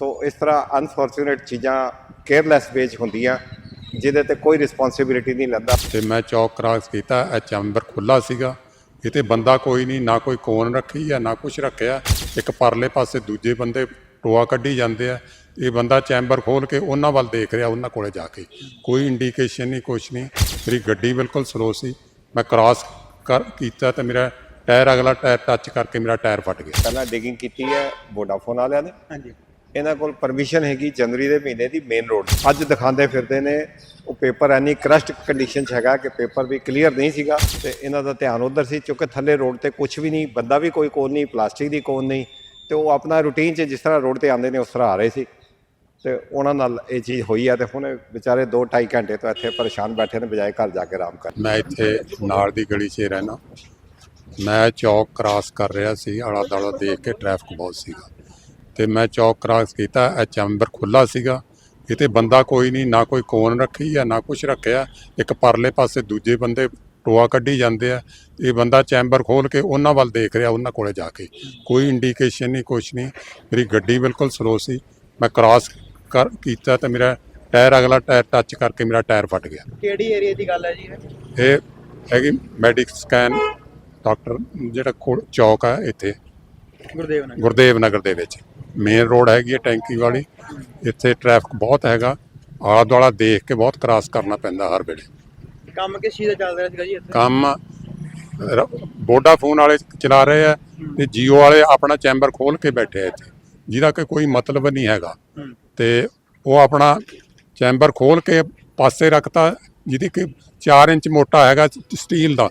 ਸੋ ਇਸ ਤਰ੍ਹਾਂ ਅਨਫੋਰਚੂਨੇਟ ਚੀਜ਼ਾਂ ਕੇਅਰਲੈਸ ਵੇਜ ਹੁੰਦੀਆਂ ਜਿਹਦੇ ਤੇ ਕੋਈ ਰਿਸਪੌਂਸਿਬਿਲਿਟੀ ਨਹੀਂ ਲੈਂਦਾ। ਤੇ ਮੈਂ ਚੌਕ ਕ੍ਰਾਸ ਕੀਤਾ ਇਹ ਚੈਂਬਰ ਖੁੱਲਾ ਸੀਗਾ। ਇਹ ਤੇ ਬੰਦਾ ਕੋਈ ਨਹੀਂ ਨਾ ਕੋਈ ਕੋਨ ਰੱਖੀ ਆ ਨਾ ਕੁਝ ਰੱਖਿਆ। ਇੱਕ ਪਰਲੇ ਪਾਸੇ ਦੂਜੇ ਬੰਦੇ ਟੋਆ ਕੱਢੀ ਜਾਂਦੇ ਆ। ਇਹ ਬੰਦਾ ਚੈਂਬਰ ਖੋਲ ਕੇ ਉਹਨਾਂ ਵੱਲ ਦੇਖ ਰਿਹਾ ਉਹਨਾਂ ਕੋਲੇ ਜਾ ਕੇ। ਕੋਈ ਇੰਡੀਕੇਸ਼ਨ ਨਹੀਂ ਕੁਛ ਨਹੀਂ। ਮੇਰੀ ਗੱਡੀ ਬਿਲਕੁਲ ਸਲੋ ਸੀ। ਮੈਂ ਕ੍ਰਾਸ ਕਰ ਕੀਤਾ ਤੇ ਮੇਰਾ ਟਾਇਰ ਅਗਲਾ ਟਾਇਰ ਟੱਚ ਕਰਕੇ ਮੇਰਾ ਟਾਇਰ ਫਟ ਗਿਆ। ਪਹਿਲਾਂ ਡਿਗਿੰਗ ਕੀਤੀ ਹੈ ਵੋਡਾਫੋਨ ਵਾਲਿਆਂ ਨੇ। ਹਾਂਜੀ। ਇਹਨਾਂ ਕੋਲ ਪਰਮਿਸ਼ਨ ਹੈਗੀ ਜਨਵਰੀ ਦੇ ਮਹੀਨੇ ਦੀ ਮੇਨ ਰੋਡ ਅੱਜ ਦਿਖਾਉਂਦੇ ਫਿਰਦੇ ਨੇ, ਉਹ ਪੇਪਰ ਐਨੀ ਕਰਸਟ ਕੰਡੀਸ਼ਨ 'ਚ ਹੈਗਾ ਕਿ ਪੇਪਰ ਵੀ ਕਲੀਅਰ ਨਹੀਂ ਸੀਗਾ ਤੇ ਇਹਨਾਂ ਦਾ ਧਿਆਨ ਉਧਰ ਸੀ, ਕਿਉਂਕਿ ਥੱਲੇ ਰੋਡ ਤੇ ਕੁਝ ਵੀ ਨਹੀਂ, ਬੰਦਾ ਵੀ ਕੋਈ ਕੋਲ ਨਹੀਂ ਪਲਾਸਟਿਕ ਦੀ ਕੋਨ ਨਹੀਂ, ਤੇ ਉਹ ਆਪਣਾ ਰੂਟੀਨ 'ਚ ਜਿਸ ਤਰ੍ਹਾਂ ਰੋਡ ਤੇ ਆਉਂਦੇ ਨੇ ਉਸ ਤਰ੍ਹਾਂ ਆ ਰਹੇ ਸੀ। ਤੇ ਉਹਨਾਂ ਨਾਲ ਇਹ ਚੀਜ਼ ਹੋਈ ਆ ਤੇ ਹੁਣ ਵਿਚਾਰੇ 2.5 ਘੰਟੇ ਤੋਂ ਇੱਥੇ ਪਰੇਸ਼ਾਨ ਬੈਠੇ ਨੇ, ਬਜਾਏ ਘਰ ਜਾ ਕੇ ਆਰਾਮ ਕਰ ਮੈਂ ਇੱਥੇ ਨਾਲ ਦੀ ਗਲੀ 'ਚ ਹੀ ਰਹਿਣਾ ਮੈਂ ਚੌਕ ਕ੍ਰਾਸ ਕਰ ਰਿਹਾ ਸੀ ਆਲਾ ਦਾਲਾ ਦੇਖ ਕੇ ਟ੍ਰੈਫਿਕ ਬਹੁਤ ਸੀਗਾ। ਤੇ ਮੈਂ ਚੌਕ ਕ੍ਰਾਸ ਕੀਤਾ ਇਹ ਚੈਂਬਰ ਖੁੱਲਾ ਸੀਗਾ। ਇਹ ਤੇ ਬੰਦਾ ਕੋਈ ਨਹੀਂ ਨਾ ਕੋਈ ਕੋਨ ਰੱਖੀ ਆ ਨਾ ਕੁਝ ਰੱਖਿਆ। ਇੱਕ ਪਰਲੇ ਪਾਸੇ ਦੂਜੇ ਬੰਦੇ ਟੋਆ ਕੱਢੀ ਜਾਂਦੇ ਆ। ਇਹ ਬੰਦਾ ਚੈਂਬਰ ਖੋਲ ਕੇ ਉਹਨਾਂ ਵੱਲ ਦੇਖ ਰਿਹਾ ਉਹਨਾਂ ਕੋਲੇ ਜਾ ਕੇ। ਕੋਈ ਇੰਡੀਕੇਸ਼ਨ ਨਹੀਂ ਕੁਛ ਨਹੀਂ। ਮੇਰੀ ਗੱਡੀ ਬਿਲਕੁਲ ਸਲੋ ਸੀ। ਮੈਂ ਕ੍ਰਾਸ ਕਰ ਕੀਤਾ ਤੇ ਮੇਰਾ ਟਾਇਰ ਅਗਲਾ ਟਾਇਰ ਟੱਚ ਕਰਕੇ ਮੇਰਾ ਟਾਇਰ ਫਟ ਗਿਆ। ਕਿਹੜੀ ਏਰੀਆ ਦੀ ਗੱਲ ਹੈ ਜੀ ਇਹ? ਹੈਗੀ ਮੈਡਿਕ ਸਕੈਨ ਡਾਕਟਰ ਜਿਹੜਾ ਚੌਕ ਆ ਇੱਥੇ। ਗੁਰਦੇਵ ਨਗਰ। ਗੁਰਦੇਵ ਨਗਰ ਦੇ ਵਿੱਚ। ਮੇਨ ਰੋਡ ਹੈਗੀ ਹੈ ਟੈਂਕੀ ਵਾਲੀ। ਇੱਥੇ ਟ੍ਰੈਫਿਕ ਬਹੁਤ ਹੈਗਾ। ਆਲਾ ਦੁਆਲਾ ਦੇਖ ਕੇ ਬਹੁਤ ਕ੍ਰਾਸ ਕਰਨਾ ਪੈਂਦਾ ਹਰ ਵੇਲੇ। ਕੰਮ ਕਿਸ ਚੀਜ਼ ਦਾ ਚੱਲ ਰਿਹਾ ਸੀਗਾ ਜੀ ਇੱਥੇ? ਕੰਮ ਵੋਡਾਫੋਨ ਵਾਲੇ ਚਲਾ ਰਹੇ ਆ ਤੇ ਜੀਓ ਵਾਲੇ ਆਪਣਾ ਚੈਂਬਰ ਖੋਲ ਕੇ ਬੈਠੇ ਆ ਇੱਥੇ। ਜਿਹਦਾ ਕਿ ਕੋਈ ਮਤਲਬ ਨਹੀਂ ਹੈਗਾ। ਤੇ ਉਹ ਆਪਣਾ ਚੈਂਬਰ ਖੋਲ ਕੇ ਪਾਸੇ ਰੱਖਤਾ ਜਿਹਦੀ ਕਿ 4 ਇੰਚ ਮੋਟਾ ਹੈਗਾ ਸਟੀਲ ਦਾ।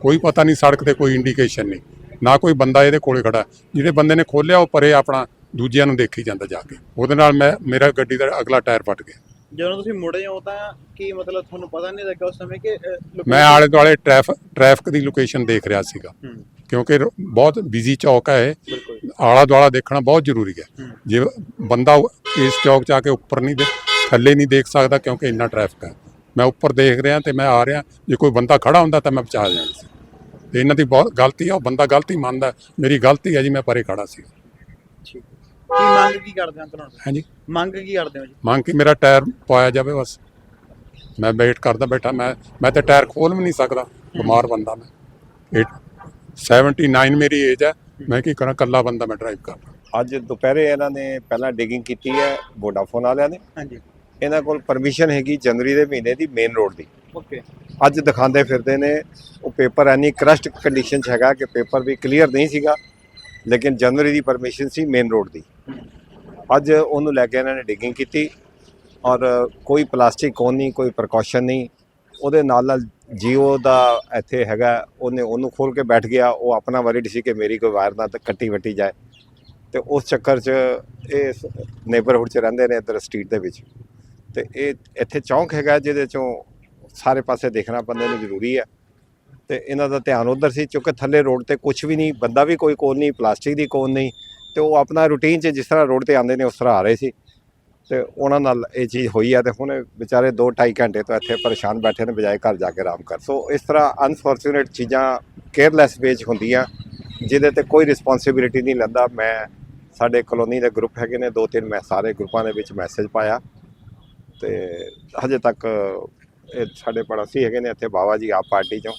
ਕੋਈ ਪਤਾ ਨਹੀਂ ਸੜਕ ਤੇ ਕੋਈ ਇੰਡੀਕੇਸ਼ਨ ਨਹੀਂ। ਨਾ ਕੋਈ ਬੰਦਾ ਇਹਦੇ ਕੋਲੇ ਖੜਾ। ਜਿਹੜੇ ਬੰਦੇ ਨੇ ਖੋਲਿਆ ਉਹ ਪਰੇ ਆਪਣਾ ਦੂਜਿਆਂ ਨੂੰ ਦੇਖੀ ਜਾਂਦਾ ਜਾ ਕੇ। ਉਹਦੇ ਨਾਲ ਮੈਂ ਮੇਰਾ ਗੱਡੀ ਦਾ ਅਗਲਾ ਟਾਇਰ ਫਟ ਗਿਆ। ਜਦੋਂ ਤੁਸੀਂ ਮੁੜੇ ਹੋ ਤਾਂ ਕੀ ਮਤਲਬ ਤੁਹਾਨੂੰ ਪਤਾ ਨਹੀਂ ਲੱਗਾ ਉਸ ਸਮੇਂ ਕਿ ਮੈਂ ਆਲੇ ਦੁਆਲੇ ਟ੍ਰੈਫਿਕ ਟ੍ਰੈਫਿਕ ਦੀ ਲੋਕੇਸ਼ਨ ਦੇਖ ਰਿਹਾ ਸੀਗਾ। ਕਿਉਂਕਿ ਬਹੁਤ ਬਿਜ਼ੀ ਚੌਕ ਹੈ ਆਲਾ ਦੁਆਲਾ ਦੇਖਣਾ ਬਹੁਤ ਜ਼ਰੂਰੀ ਹੈ। ਜੇ ਬੰਦਾ ਇਸ ਚੌਕ 'ਚ ਆ ਕੇ ਉੱਪਰ ਨਹੀਂ ਦੇ ਥੱਲੇ ਨਹੀਂ ਦੇਖ ਸਕਦਾ ਕਿਉਂਕਿ ਇੰਨਾ ਟ੍ਰੈਫਿਕ ਹੈ। ਮੈਂ ਉੱਪਰ ਦੇਖ ਰਿਹਾ ਤੇ ਮੈਂ ਆ ਰਿਹਾ ਜੇ ਕੋਈ ਬੰਦਾ ਖੜਾ ਹੁੰਦਾ ਤਾਂ ਮੈਂ ਬਚਾ ਜਾਣਾ ਸੀ। ਤੇ ਇਹਨਾਂ ਦੀ ਬਹੁਤ ਗਲਤੀ ਆ ਉਹ ਬੰਦਾ ਗਲਤੀ ਮੰਨਦਾ। ਮੇਰੀ ਗਲਤੀ ਹੈ ਜੀ ਮੈਂ ਪਰੇ ਖੜਾ ਸੀ। ਠੀਕ ਕੀ ਮੰਗ ਕੀ ਕਰਦੇ ਹੋ ਤੁਹਾਨੂੰ? ਹਾਂਜੀ। ਮੰਗ ਕੀ ਕਰਦੇ ਹੋ ਜੀ? ਮੰਗ ਕਿ ਮੇਰਾ ਟਾਇਰ ਪਾਇਆ ਜਾਵੇ ਬਸ। ਮੈਂ ਵੇਟ ਕਰਦਾ ਬੈਠਾ ਮੈਂ ਮੈਂ ਤੇ ਟਾਇਰ ਖੋਲ ਵੀ ਨਹੀਂ ਸਕਦਾ ਬਿਮਾਰ ਬੰਦਾ ਮੈਂ। ਇਹ 79 ਮੇਰੀ ਏਜ ਹੈ ਮੈਂ ਕੀ ਕਰਾਂ ਕੱਲਾ ਬੰਦਾ ਮੈਂ ਡਰਾਈਵ ਕਰਦਾ ਅੱਜ ਦੁਪਹਿਰੇ ਇਹਨਾਂ ਨੇ ਪਹਿਲਾਂ ਡਿਗਿੰਗ ਕੀਤੀ ਹੈ ਵੋਡਾਫੋਨ ਵਾਲਿਆਂ ਨੇ। ਹਾਂਜੀ। ਇਹਨਾਂ ਕੋਲ ਪਰਮਿਸ਼ਨ ਹੈਗੀ ਜਨਵਰੀ ਦੇ ਮਹੀਨੇ ਦੀ ਮੇਨ ਰੋਡ ਦੀ। ਓਕੇ ਅੱਜ ਦਿਖਾਉਂਦੇ ਫਿਰਦੇ ਨੇ ਉਹ ਪੇਪਰ ਐਨੀ ਕਰਸਟ ਕੰਡੀਸ਼ਨ 'ਚ ਹੈਗਾ ਕਿ ਪੇਪਰ ਵੀ ਕਲੀਅਰ ਨਹੀਂ ਸੀਗਾ ਲੇਕਿਨ ਜਨਵਰੀ ਦੀ ਪਰਮਿਸ਼ਨ ਸੀ ਮੇਨ ਰੋਡ ਦੀ। ਅੱਜ ਉਹਨੂੰ ਲੈ ਕੇ ਇਹਨਾਂ ਨੇ ਡਿਗਿੰਗ ਕੀਤੀ ਔਰ ਕੋਈ ਪਲਾਸਟਿਕ ਕੋਨ ਨਹੀਂ, ਕੋਈ ਪ੍ਰੀਕਾਸ਼ਨ ਨਹੀਂ। ਉਹਦੇ ਨਾਲ ਨਾਲ ਜੀਓ ਦਾ ਇੱਥੇ ਹੈਗਾ, ਉਹਨੇ ਉਹਨੂੰ ਖੋਲ ਕੇ ਬੈਠ ਗਿਆ, ਉਹ ਆਪਣਾ ਵਰਿਡ ਸੀ ਕਿ ਮੇਰੀ ਕੋਈ ਵਾਇਰ ਨਾ ਤਾਂ ਕੱਟੀ ਵੱਟੀ ਜਾਏ। ਤੇ ਉਸ ਚੱਕਰ 'ਚ ਇਹ ਨੇਬਰਹੁੱਡ 'ਚ ਰਹਿੰਦੇ ਨੇ ਇੱਧਰ ਸਟਰੀਟ ਦੇ ਵਿੱਚ। ਤੇ ਇਹ ਇੱਥੇ ਚੌਂਕ ਹੈਗਾ ਜਿਹਦੇ 'ਚੋਂ ਸਾਰੇ ਪਾਸੇ ਦੇਖਣਾ ਬੰਦੇ ਨੂੰ ਜ਼ਰੂਰੀ ਹੈ। ਤੇ ਇਹਨਾਂ ਦਾ ਧਿਆਨ ਉਧਰ ਸੀ, ਕਿਉਂਕਿ ਥੱਲੇ ਰੋਡ ਤੇ ਕੁਝ ਵੀ ਨਹੀਂ, ਬੰਦਾ ਵੀ ਕੋਈ ਕੋਲ ਨਹੀਂ ਪਲਾਸਟਿਕ ਦੀ ਕੋਨ ਨਹੀਂ। ਤੇ ਉਹ ਆਪਣਾ ਰੂਟੀਨ 'ਚ ਜਿਸ ਤਰ੍ਹਾਂ ਰੋਡ ਤੇ ਆਉਂਦੇ ਨੇ, ਉਸ ਤਰ੍ਹਾਂ ਆ ਰਹੇ ਸੀ। ਤੇ ਉਹਨਾਂ ਨਾਲ ਇਹ ਚੀਜ਼ ਹੋਈ ਆ ਤੇ ਹੁਣ ਵਿਚਾਰੇ 2.5 ਘੰਟੇ ਤੋਂ ਇੱਥੇ ਪਰੇਸ਼ਾਨ ਬੈਠੇ ਨੇ, ਬਜਾਏ ਘਰ ਜਾ ਕੇ ਆਰਾਮ ਕਰ। ਸੋ ਇਸ ਤਰ੍ਹਾਂ ਅਨਫੋਰਚੂਨੇਟ ਚੀਜ਼ਾਂ ਕੇਅਰਲੈਸ ਵੇਚ ਹੁੰਦੀਆਂ, ਜਿਹਦੇ ਤੇ ਕੋਈ ਰਿਸਪੌਂਸਿਬਿਲਿਟੀ ਨਹੀਂ ਲੈਂਦਾ। ਮੈਂ, ਸਾਡੇ ਕਲੋਨੀ ਦੇ ਗਰੁੱਪ ਹੈਗੇ ਨੇ ਦੋ ਤਿੰਨ ਮੈਂ ਸਾਰੇ ਗਰੁੱਪਾਂ ਦੇ ਵਿੱਚ ਮੈਸੇਜ ਪਾਇਆ। ਤੇ ਹਜੇ ਤੱਕ ਇਹ ਸਾਡੇ ਪੜੋਸੀ ਹੈਗੇ ਨੇ, ਇੱਥੇ ਬਾਬਾ ਜੀ ਆਪ ਪਾਰਟੀ ਚੋਂ।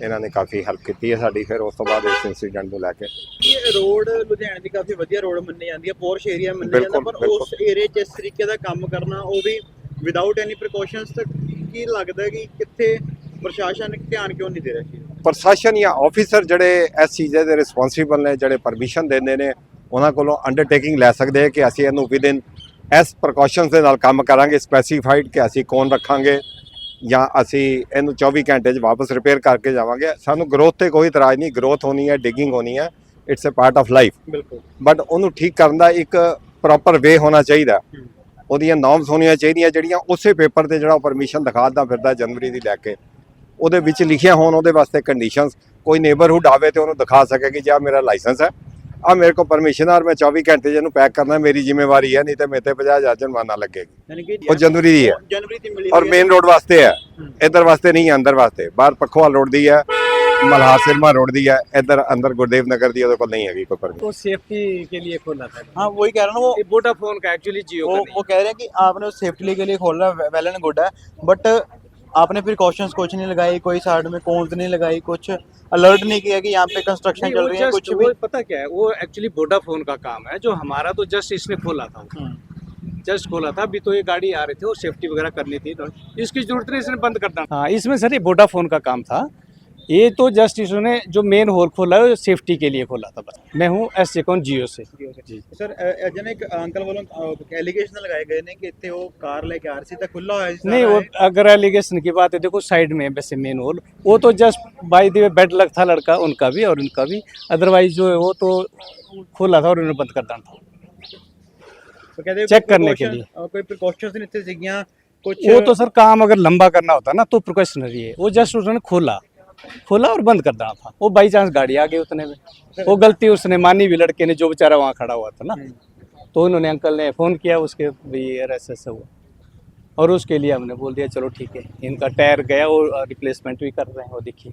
ਇਹਨਾਂ ਨੇ ਕਾਫੀ ਹੈਲਪ ਕੀਤੀ ਹੈ ਸਾਡੀ ਫਿਰ ਉਸ ਤੋਂ ਬਾਅਦ ਇਸ ਇਨਸੀਡੈਂਟ ਨੂੰ ਲੈ ਕੇ। ਇਹ ਰੋਡ ਲੁਧਿਆਣੇ ਦੀ ਕਾਫੀ ਵਧੀਆ ਰੋਡ ਮੰਨੀ ਜਾਂਦੀ ਹੈ ਪੋਰਸ਼ ਏਰੀਆ ਮੰਨੀ ਜਾਂਦਾ ਪਰ ਉਸ ਏਰੀਆ 'ਚ ਇਸ ਤਰੀਕੇ ਦਾ ਕੰਮ ਕਰਨਾ ਉਹ ਵੀ ਵਿਦਆਊਟ ਐਨੀ ਪ੍ਰੀਕਾਸ਼ਨਸ ਤਾਂ ਕੀ ਲੱਗਦਾ ਕਿ ਕਿੱਥੇ ਪ੍ਰਸ਼ਾਸਨ ਧਿਆਨ ਕਿਉਂ ਨਹੀਂ ਦੇ ਰਿਹਾ ਪ੍ਰਸ਼ਾਸਨ ਜਾਂ ਆਫੀਸਰ ਜਿਹੜੇ ਇਸ ਚੀਜ਼ ਦੇ ਰਿਸਪੌਂਸੀਬਲ ਨੇ ਜਿਹੜੇ ਪਰਮਿਸ਼ਨ ਦਿੰਦੇ ਨੇ ਉਹਨਾਂ ਕੋਲੋਂ ਅੰਡਰਟੇਕਿੰਗ ਲੈ ਸਕਦੇ ਕਿ ਅਸੀਂ ਇਹਨੂੰ ਵਿਦਿਨ ਐਸ ਪ੍ਰੀਕਾਸ਼ਨਸ ਦੇ ਨਾਲ ਕੰਮ ਕਰਾਂਗੇ ਸਪੈਸੀਫਾਈਡ ਕਿ ਅਸੀਂ ਕੌਣ ਰੱਖਾਂਗੇ। ਜਾਂ ਅਸੀਂ ਇਹਨੂੰ 24 ਘੰਟੇ 'ਚ ਵਾਪਸ ਰਿਪੇਅਰ ਕਰਕੇ ਜਾਵਾਂਗੇ। ਸਾਨੂੰ ਗਰੋਥ ਤੇ ਕੋਈ ਇਤਰਾਜ਼ ਨਹੀਂ ਗਰੋਥ ਹੋਣੀ ਹੈ ਡਿਗਿੰਗ ਹੋਣੀ ਹੈ it's a part of life ਬਿਲਕੁਲ। ਬਟ ਉਹਨੂੰ ਠੀਕ ਕਰਨ ਦਾ ਇੱਕ ਪ੍ਰੋਪਰ ਵੇ ਹੋਣਾ ਚਾਹੀਦਾ। ਉਹਦੀਆਂ ਨਾਰਮਸ ਹੋਣੀਆਂ ਚਾਹੀਦੀਆਂ ਜਿਹੜੀਆਂ ਉਸੇ ਪੇਪਰ ਤੇ ਜਿਹੜਾ ਪਰਮਿਸ਼ਨ ਦਿਖਾਦਾ ਫਿਰਦਾ ਜਨਵਰੀ ਦੀ ਲੈ ਕੇ। ਉਹਦੇ ਵਿੱਚ ਲਿਖੀਆਂ ਹੋਣ ਉਹਦੇ ਵਾਸਤੇ ਕੰਡੀਸ਼ਨਸ ਕੋਈ ਨੇਬਰਹੁੱਡ ਆਵੇ ਤੇ ਉਹਨੂੰ ਦਿਖਾ ਸਕੇ ਕਿ ਜਾਂ ਮੇਰਾ ਲਾਇਸੈਂਸ ਹੈ। ਆ ਮੇਰੇ ਕੋਲ ਪਰਮਿਸ਼ਨ ਆ ਔਰ ਮੈਂ 24 ਘੰਟੇ 'ਚ ਇਹਨੂੰ ਪੈਕ ਕਰਨਾ ਮੇਰੀ ਜ਼ਿੰਮੇਵਾਰੀ ਹੈ ਨਹੀਂ ਤੇ ਮੇਰੇ ਤੇ 50000 ਜੁਰਮਾਨਾ ਲੱਗੇਗੀ ਯਾਨੀ ਕਿ ਉਹ ਜਨਵਰੀ ਦੀ ਹੈ ਜਨਵਰੀ ਦੀ ਮਿਲੀ ਔਰ ਹੋਈ ਹੈ। ਮੇਨ ਰੋਡ ਵਾਸਤੇ ਹੈ ਹੂੰ। ਇਧਰ ਵਾਸਤੇ ਨਹੀਂ ਹੈ ਅੰਦਰ ਵਾਸਤੇ ਬਾਹਰ ਪੱਖੋਵਾਲ ਰੋਡ ਦੀ ਹੈ ਮਲਹਾਰ ਸਿਰਮਾ ਰੋਡ ਦੀ ਹੈ ਇੱਧਰ ਅੰਦਰ ਗੁਰਦੇਵ ਨਗਰ ਦੀ ਉਹਦੇ ਕੋਲ ਨਹੀਂ ਹੈਗੀ ਕੋਈ ਪਰਮਿਟ वो सेफ्टी के लिए खोला था हाँ वही कह रहा हूँ वो ये वोडाफोन का एक्चुअली जियो वो का नहीं वो कह रहे हैं कि आपने उस सेफ्टी के लिए खोल रहा वेल एंड गुड है बट आपने फिर प्रिकॉशंस कुछ नहीं लगाई कोई साइड में कौन नहीं लगाई कुछ अलर्ट नहीं किया कि यहाँ पे कंस्ट्रक्शन चल रही है कुछ भी? वो पता क्या है वो एक्चुअली वोडाफोन का काम है जो हमारा तो जस्ट इसने खोला था जस्ट खोला था अभी तो ये गाड़ी आ रही थी और सेफ्टी वगैरह करनी थी तो इसकी ज़रूरत नहीं इसने बंद करना हाँ इसमें सर ये वोडाफोन का काम था ये तो जस्ट इसने जो मेन होल खोला है वो सेफ्टी के लिए खोला था बस मैं हूँ एस सेकॉन जियो से जी ਸਰ ਅਜਨ ਇੱਕ ਅੰਕਲ ਵੱਲੋਂ ਐਲੀਗੇਸ਼ਨ ਲਗਾਏ ਗਏ ਨੇ ਕਿ ਇੱਥੇ ਉਹ ਕਾਰ ਲੈ ਕੇ ਆ ਰਹੀ ਸੀ ਤਾਂ ਖੁੱਲਾ ਹੋਇਆ ਸੀ नहीं वो अगर एलिगेशन की बात है देखो साइड में है वैसे मेन होल वो तो just by the way bad लग था लड़का उनका भी और उनका भी अदरवाइज जो है वो तो खोला था और उन्होंने बंद कर देना था तो कहते check करने के लिए। ਕੋਈ ਪ੍ਰੀਕਾਸ਼ਨਸ नहीं थे ਸੀਗੀਆਂ ਕੁਝ वो तो सर काम अगर लंबा करना होता ना तो प्रिकॉशनरी है वो जस्ट उन्होंने खोला खोला और बंद कर देना था। वो बाई चांस गाड़ी आ गई उतने में। वो गलती उसने मानी भी लड़के ने जो बेचारा वहाँ खड़ा हुआ था ना। तो उन्होंने अंकल ने फ़ोन किया उसके भी ऐसा ऐसा हुआ। और उसके लिए हमने बोल दिया चलो ठीक है इनका टायर गया और रिप्लेसमेंट भी कर रहे हैं वो देखिए।